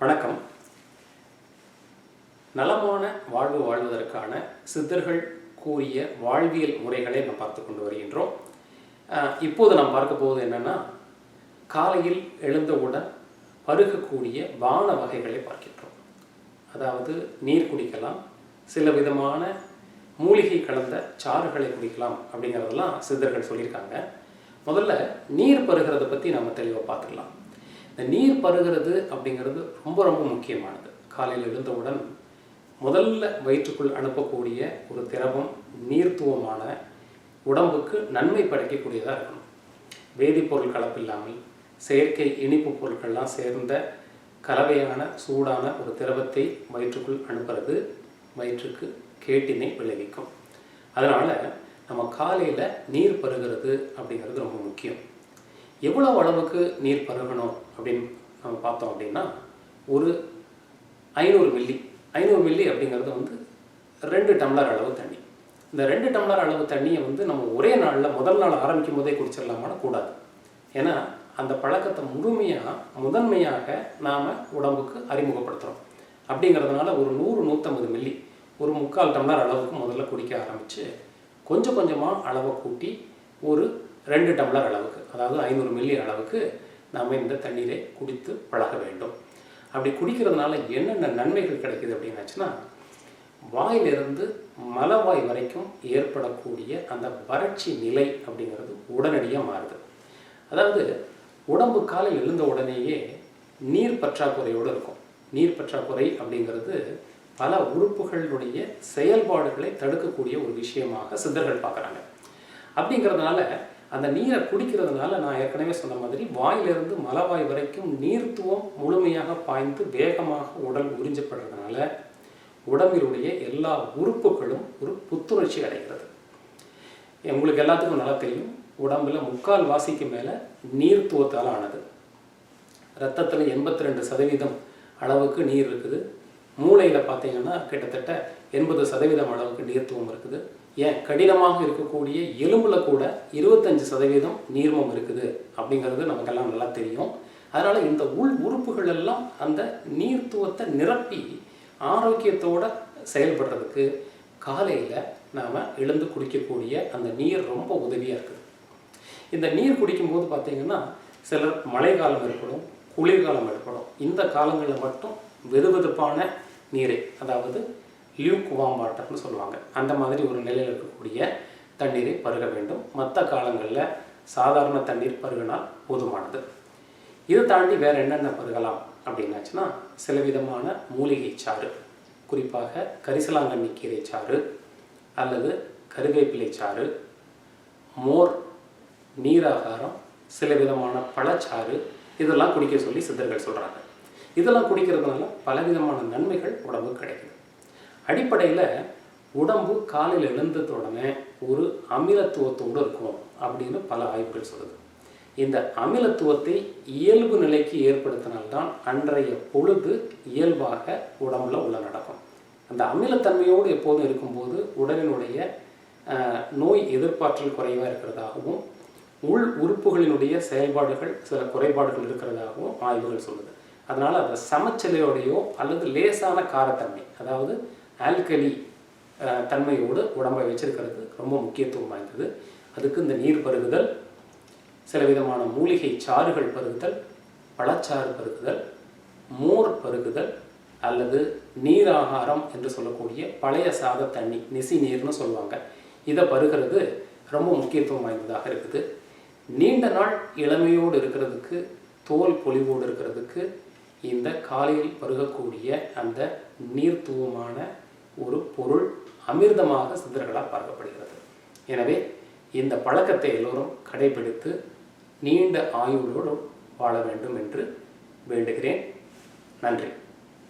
வணக்கம். நலமான வாழ்வு வாழ்வதற்கான சித்தர்கள் கூறிய வாழ்வியல் முறைகளை நாம் பார்த்து கொண்டு வருகின்றோம். இப்போது நாம் பார்க்க போவது என்னன்னா காலையில் எழுந்தவுடன் பருகக்கூடிய பான வகைகளை பார்க்கின்றோம். அதாவது நீர் குடிக்கலாம் சில விதமான மூலிகை கலந்த சாறுகளை குடிக்கலாம் அப்படிங்கிறதெல்லாம் சித்தர்கள் சொல்லியிருக்காங்க. முதல்ல நீர் பருகிறத பற்றி நம்ம தெளிவாக பார்த்துக்கலாம் இந்த நீர் பருகிறது அப்படிங்கிறது ரொம்ப ரொம்ப முக்கியமானது. காலையில் எழுந்தவுடன் முதல்ல வயிற்றுக்குள் அனுப்பக்கூடிய ஒரு திரவம் நீர்த்துவமான உடம்புக்கு நன்மை படைக்கக்கூடியதாக இருக்கணும். வேதிப்பொருள் கலப்பில்லாமல் செயற்கை இனிப்பு பொருட்கள்லாம் சேர்ந்த கலவையான சூடான ஒரு திரவத்தை வயிற்றுக்குள் அனுப்புறது வயிற்றுக்கு கேட்டினை விளைவிக்கும். அதனால் நம்ம காலையில் நீர் பருகிறது அப்படிங்கிறது ரொம்ப முக்கியம். எவ்வளோ அளவுக்கு நீர் பருகணும் அப்படின்னு நம்ம பார்த்தோம் அப்படின்னா ஒரு ஐநூறு மில்லி ஐநூறு மில்லி அப்படிங்கிறது வந்து ரெண்டு டம்ளர் அளவு தண்ணி. இந்த ரெண்டு டம்ளர் அளவு தண்ணியை வந்து நம்ம ஒரே நாளில் முதல் நாள் ஆரம்பிக்கும் போதே குடிச்சிடலாமான்னு கூடாது. ஏன்னா அந்த பழக்கத்தை முழுமையாக முதன்மையாக நாம் உடம்புக்கு அறிமுகப்படுத்துகிறோம் அப்படிங்கிறதுனால ஒரு நூறு நூற்றம்பது மில்லி ஒரு முக்கால் டம்ளர் அளவுக்கு முதல்ல குடிக்க ஆரம்பித்து கொஞ்சம் கொஞ்சமாக அளவை கூட்டி ஒரு ரெண்டு டம்ளர் அளவுக்கு அதாவது ஐநூறு மில்லி அளவுக்கு நாம் இந்த தண்ணீரை குடித்து பழக வேண்டும். அப்படி குடிக்கிறதுனால என்னென்ன நன்மைகள் கிடைக்குது அப்படின்னாச்சுன்னா வாயிலிருந்து மலவாய் வரைக்கும் ஏற்படக்கூடிய அந்த வறட்சி நிலை அப்படிங்கிறது உடனடியாக மாறுது. அதாவது உடம்பு காலை எழுந்த உடனேயே நீர் பற்றாக்குறையோடு இருக்கும். நீர் பற்றாக்குறை அப்படிங்கிறது பல உறுப்புகளுடைய செயல்பாடுகளை தடுக்கக்கூடிய ஒரு விஷயமாக சித்தர்கள் பார்க்குறாங்க. அப்படிங்கிறதுனால அந்த நீரை குடிக்கிறதுனால நான் ஏற்கனவே சொன்ன மாதிரி வாயிலிருந்து மலவாய் வரைக்கும் நீர்த்துவம் முழுமையாக பாய்ந்து வேகமாக உடல் உறிஞ்சப்படுறதுனால உடம்பினுடைய எல்லா உறுப்புகளும் ஒரு புத்துணர்ச்சி அடைகிறது. உங்களுக்கு எல்லாத்துக்கும் நல்லா தெரியும். உடம்புல முக்கால் வாசிக்கு மேலே நீர்த்துவத்தால் ஆனது ரத்தத்தில் எண்பத்தி ரெண்டு சதவீதம் அளவுக்கு நீர் இருக்குது. மூளையில் பார்த்தீங்கன்னா கிட்டத்தட்ட எண்பது சதவீதம் அளவுக்கு நீர்த்துவம் இருக்குது. ஏன்? கடினமாக இருக்கக்கூடிய எலும்பில் கூட இருபத்தஞ்சு சதவீதம் நீர்மம் இருக்குது அப்படிங்கிறது நமக்கெல்லாம் நல்லா தெரியும். அதனால் இந்த உள் உறுப்புகள் எல்லாம் அந்த நீர்த்துவத்தை நிரப்பி ஆரோக்கியத்தோட செயல்படுறதுக்கு காலையில் நாம் எழுந்து குடிக்கக்கூடிய அந்த நீர் ரொம்ப உதவியாக இருக்குது. இந்த நீர் குடிக்கும்போது பார்த்தீங்கன்னா சிலர் மழைக்காலம் ஏற்படும் குளிர்காலம் ஏற்படும். இந்த காலங்களில் மட்டும் வெதுவெதுப்பான நீரை அதாவது லியூக் வாம் வாட்டர்னு சொல்லுவாங்க. அந்த மாதிரி ஒரு நிலையில் இருக்கக்கூடிய தண்ணீரை பருக வேண்டும். மற்ற காலங்களில் சாதாரண தண்ணீர் பருகினால் போதுமானது. இதை தாண்டி வேறு என்னென்ன பருகலாம் அப்படின்னாச்சுன்னா சில விதமான மூலிகை சாறு குறிப்பாக கரிசலாங்கண்ணி கீரை சாறு அல்லது கருவேப்பிலை சாறு மோர் நீராகாரம் சில விதமான பழச்சாறு இதெல்லாம் குடிக்க சொல்லி சித்தர்கள் சொல்கிறாங்க இதெல்லாம் குடிக்கிறதுனால பலவிதமான நன்மைகள் உடம்புக்கு கிடைக்குது. அடிப்படையில் உடம்பு காலையில் எழுந்தது உடனே ஒரு அமிலத்துவத்தோடு இருக்கும் அப்படின்னு பல ஆய்வுகள் சொல்லுது. இந்த அமிலத்துவத்தை இயல்பு நிலைக்கு ஏற்படுத்தினால்தான் அன்றைய பொழுது இயல்பாக உடம்புல உள்ள நடக்கும். அந்த அமிலத்தன்மையோடு எப்போதும் இருக்கும்போது உடலினுடைய நோய் எதிர்ப்பாற்றல் குறைவாக இருக்கிறதாகவும் உள் உறுப்புகளினுடைய செயல்பாடுகள் சில குறைபாடுகள் இருக்கிறதாகவும் ஆய்வுகள் சொல்லுது. அதனால் அந்த சமச்சலையோடையோ அல்லது லேசான காரத்தன்மை அதாவது ஆல்கலி தன்மையோடு உடம்பை வச்சிருக்கிறது. ரொம்ப முக்கியத்துவம் வாய்ந்தது. அதுக்கு இந்த நீர் பருகுதல் சில விதமான மூலிகை சாறுகள் பருகுதல் பழச்சாறு பருகுதல் மோர் பருகுதல் அல்லது நீர் ஆகாரம் என்று சொல்லக்கூடிய பழைய சாத தண்ணி நிசி நீர்னு சொல்லுவாங்க. இதை பருகிறது ரொம்ப முக்கியத்துவம் வாய்ந்ததாக இருக்குது. நீண்ட நாள் இளமையோடு இருக்கிறதுக்கு தோல் பொலிவோடு இருக்கிறதுக்கு இந்த காலையில் பருகக்கூடிய அந்த நீர்த்துவமான ஒரு பொருள் அமிர்தமாக சித்தர்களால் பார்க்கப்படுகிறது எனவே இந்த பழக்கத்தை எல்லோரும் கடைபிடித்து நீண்ட ஆயுளோடு வாழ வேண்டும் என்று வேண்டுகிறேன். நன்றி.